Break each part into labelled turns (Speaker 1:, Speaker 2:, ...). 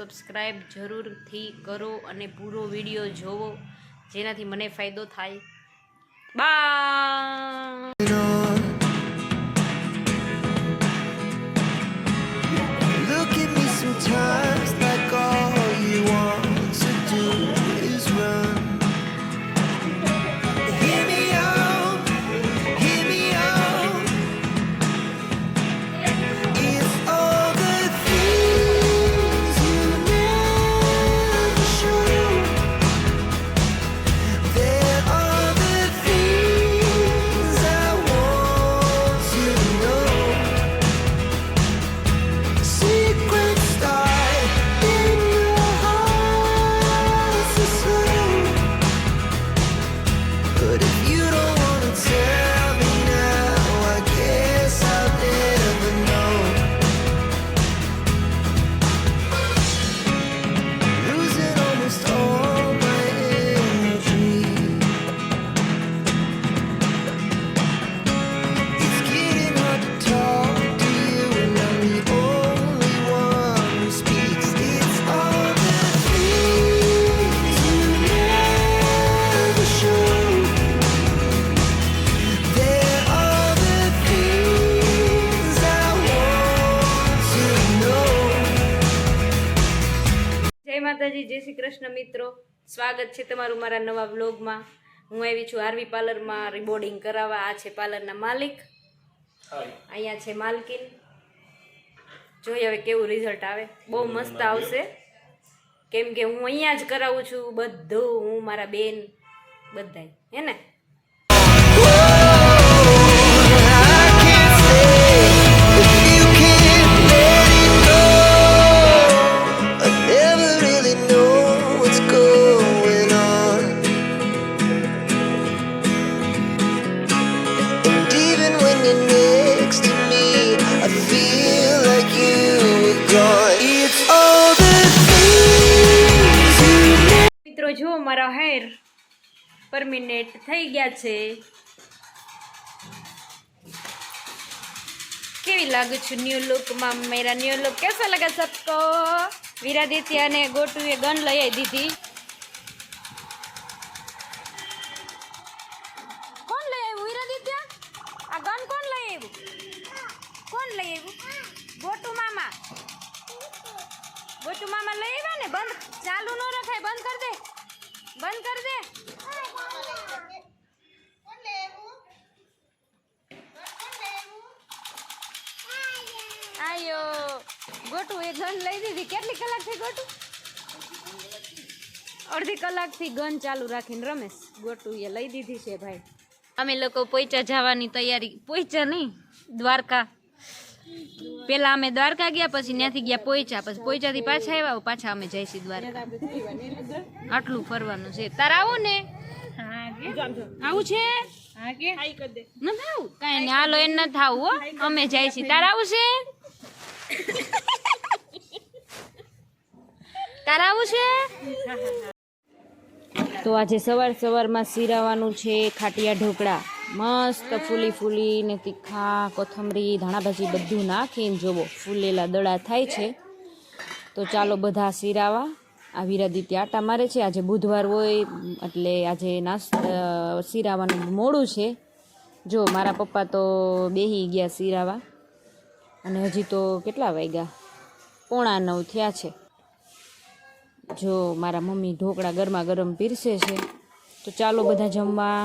Speaker 1: Subscribe જરૂરથી કરો અને પૂરો વીડિયો જોવો. જેનાથી મને ફાયદો થાય. બા સ્વાગત છે તમારું મારા નવા વ્લોગમાં. હું આવી છું આરવી પાર્લરમાં રિબોર્ડિંગ કરાવવા. આ છે પાર્લરના માલિક. અહીંયા છે માલકીન. જોઈએ હવે કેવું રિઝલ્ટ આવે. બહુ મસ્ત આવશે. કેમ કે હું અહીંયા જ કરાવું છું બધું. હું મારા બેન બધાય. હે ને? હેર પરમિનેન્ટ થઈ ગયા છે. કેવી લાગુ છું ન્યૂ લુકમાં મેરા ન્યૂ લુક? કેસા લગા સબકો વિરાદિત્ય અને ગોટુએ ગન લઈ દીધી. બંધ કર દે. આયો. ગોટુ, એ ગન લઈ દીધી. કેટલી કલાક થઈ ગોટુ? અડધી કલાકથી ગન ચાલુ રાખીને રમેશ. ગોટુ એ લઈ દીધી છે ભાઈ. અમે લોકો પોઈચા જવાની તૈયારી પોઈચા નહીં, દ્વારકા. પેલા અમે દ્વારકા ગયા, પછી ત્યાંથી ગયા પોઈચા, પછી પોઈચાથી પાછા આવ્યા પાછા અમે જઈશું દ્વારકા. આટલું ફરવાનું છે. તાર આવું ને? હાલો, એને આવું હો. અમે જઈશું. તારે આવું છે? તારે આવું છે? તો આજે સવાર સવારમાં સિરાવાનું છે, ખાટિયા ઢોકળા. મસ્ત ફૂલી ફૂલી ને તીખા કોથમરી, ધાણાભાજી બધું નાખીને જોવો, ફૂલેલા દડા થાય છે. તો ચાલો બધા સિરાવા આ વિરાદિત્ય આટા મારે છે. આજે બુધવાર હોય, એટલે આજે નાસ્તા સિરાવાનું મોડું છે. જો, મારા પપ્પા તો બેહી ગયા સિરાવા અને હજી તો કેટલા વાગ્યા? પોણા નવ થયા છે. જો, મારા મમ્મી ઢોકળા ગરમા ગરમ પીરસે છે. તો ચાલો બધા જમવા.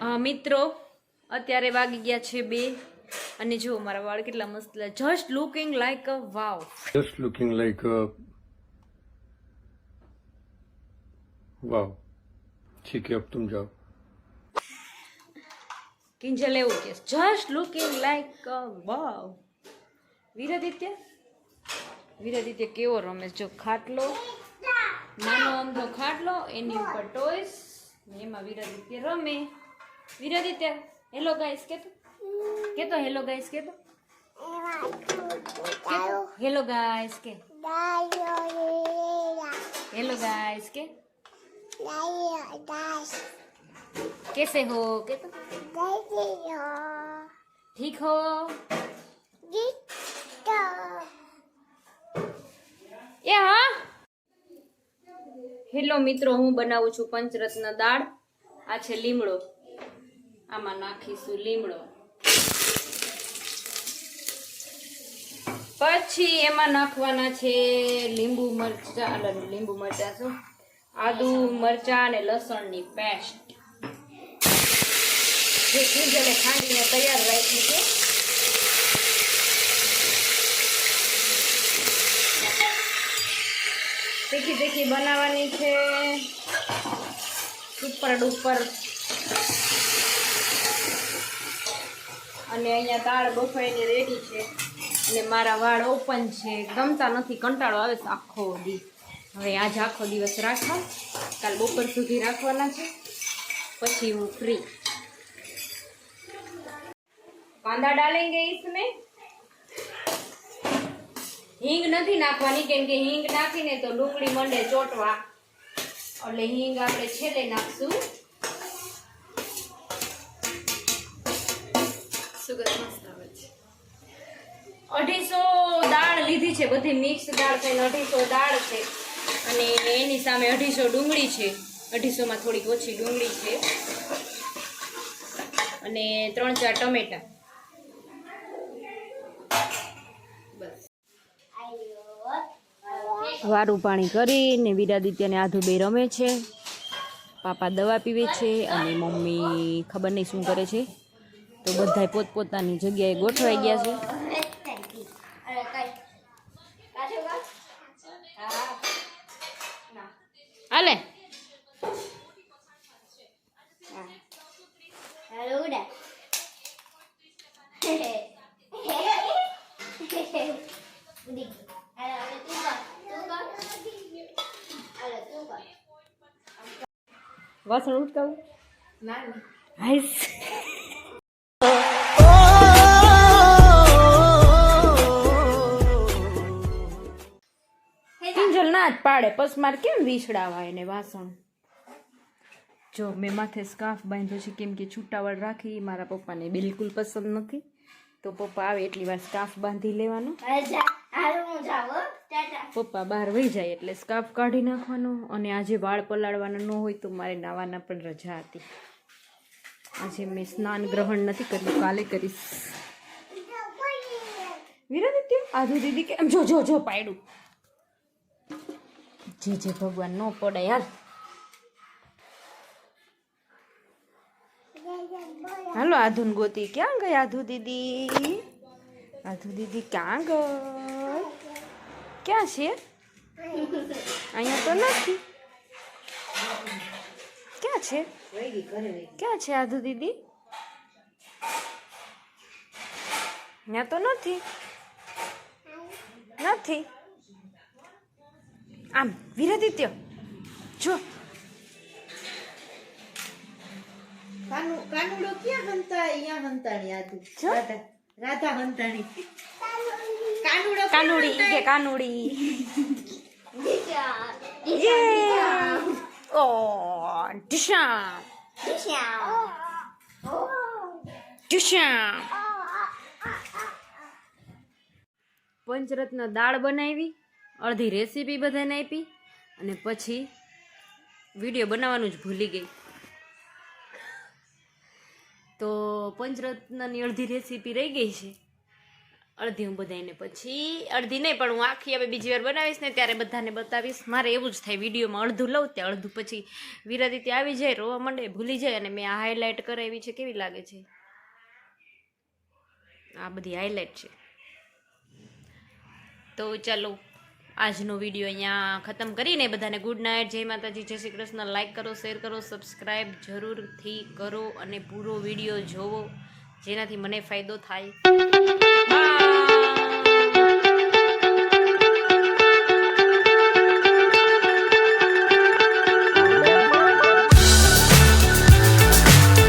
Speaker 1: મિત્રો અત્યારે વાગી ગયા છે બે. અને જો મારા વાળ કેટલા મસ્ત just looking like a wow
Speaker 2: just looking like a wow ઠીક હે અબ તુમ જાઓ.
Speaker 1: કિંજલ એવું કે just looking like a wow Viraditya? Viraditya કેવો રમે જો ખાટલો. નાનો અમધો ખાટલો એની ઉપર ટોયસ એમાં વિરાદિત્ય રમે. વીરાદિત્ય હેલો ગાઈસ કે તો કે તો હેલો ગાઈસ કે તો હેલો ગાઈસ કે હેલો ગાઈસ કે कैसे हो के तो ठीक हो એ હા હેલો મિત્રો હું બનાવું છું પંચરત્ન દાળ આ છે લીમડો આમાં નાખીશું લીમડો. પછી એમાં નાખવાના છે લીંબુ મરચા લીંબુ મરચા શું? આદુ, મરચા અને લસણની પેસ્ટ. જે કિંજલે ખાંડીને તૈયાર રાખી છે. તીખી તીખી બનાવવાની છે. સુપર ડુપર અને અહીંયા દાળ બફાઈને રેડી છે અને મારા વાળ ઓપન છે ગમતા નથી કંટાળો આવે છે આખો દી હવે આજ આખો દિવસ રાખવા કાલ બપોર સુધી રાખવાના છે પછી હું ફ્રી કાંદા ડાલેંગે इसमें હિંગ નથી નાખવાની કેમ કે હિંગ નાખીને તો ડુંગળી મંડે ચોટવા એટલે હિંગ આપણે છેલ્લે નાખશું સુગંધ મસ્ત આવે છે. અઢીસો દાળ લીધી છે બધી મિક્સ દાળ થઈને અઢીસો દાળ છે. અને એની સામે અઢીસો ડુંગળી છે. અઢીસોમાં થોડીક ઓછી ડુંગળી છે. અને ત્રણ ચાર ટમેટા. વારું પાણી કરીને વિરાદિત્યને આધુ બે રમે છે. પાપા દવા પીવે છે અને મમ્મી ખબર નહીં શું કરે છે. તો બધા પોતપોતાની જગ્યાએ ગોઠવાઈ ગયા છે. હાલે. વાસણ ઉટકાવું? હાઈસ. પાડે પસમાર કેમ વીછડાવા એને વાસણ? જો મેં માથે સ્કાર્ફ બાંધ્યો છે કેમ કે છૂટાવાળ રાખી મારા પપ્પાને બિલકુલ પસંદ નથી. તો પપ્પા આવે એટલી વાર સ્કાર્ફ બાંધી લેવાનો. પપ્પા બહાર વહી જાય એટલે સ્કાર્ફ કાઢી નાખવાનો અને આજે વાળ પલાળવાનો ન હોય તો મારે નાવાના પણ રજા હતી. આજે મેં સ્નાન ગ્રહણ નથી કર્યું કાલે કરીશ. વિરાદિત્ય આધુ દીદી કેમ જો જો જો પાયડું. જે જે, ભગવાન, ન પડે યાર હાલો, આધુન ગોતી, ક્યાં ગઈ આધુ દીદી? આધુ દીદી ક્યાં ગઈ? ક્યાં છે? અહીંયા તો નથી. ક્યાં છે? ક્યાં છે આધુ દીદી? ત્યાં તો નથી. નથી. આમ વિરાદિત્ય જો.
Speaker 3: કાનુ કાનુડો ક્યાં હંતા અહીંયા હંતાણી આદુ
Speaker 1: જો.
Speaker 3: રાધા રાધા હંતાણી કાનુડો
Speaker 1: કાનુડી કે કાનુડી. ઓ ઢીશામ ઢીશામ પંચરત્ન દાળ બનાવી. અડધી રેસીપી બધાને આપી અને પછી વીડિયો બનાવવાનું જ ભૂલી ગઈ. તો પંચરત્નની અડધી રેસીપી રહી ગઈ છે. અડધી હું બધાને પછી, અડધી નહીં, પણ હું આખી હવે બીજી વાર બનાવીશ ને ત્યારે બધાને બતાવીશ. મારે એવું જ થાય, વિડીયોમાં અડધું લઉં ત્યાં અડધું પછી વિરાદિત્ય આવી જાય, રોવા માંડે, ભૂલી જાય અને મેં આ હાઇલાઇટ કરાવી છે, કેવી લાગે છે? આ બધી હાઇલાઇટ છે. તો ચાલો આજનો વીડિયો અહીંયા ખતમ કરીને બધાને ગુડ નાઇટ જય માતાજી, જય શ્રી કૃષ્ણ. લાઈક કરો શેર કરો સબસ્ક્રાઈબ જરૂરથી કરો અને પૂરો વીડિયો જોવો, જેનાથી મને ફાયદો થાય.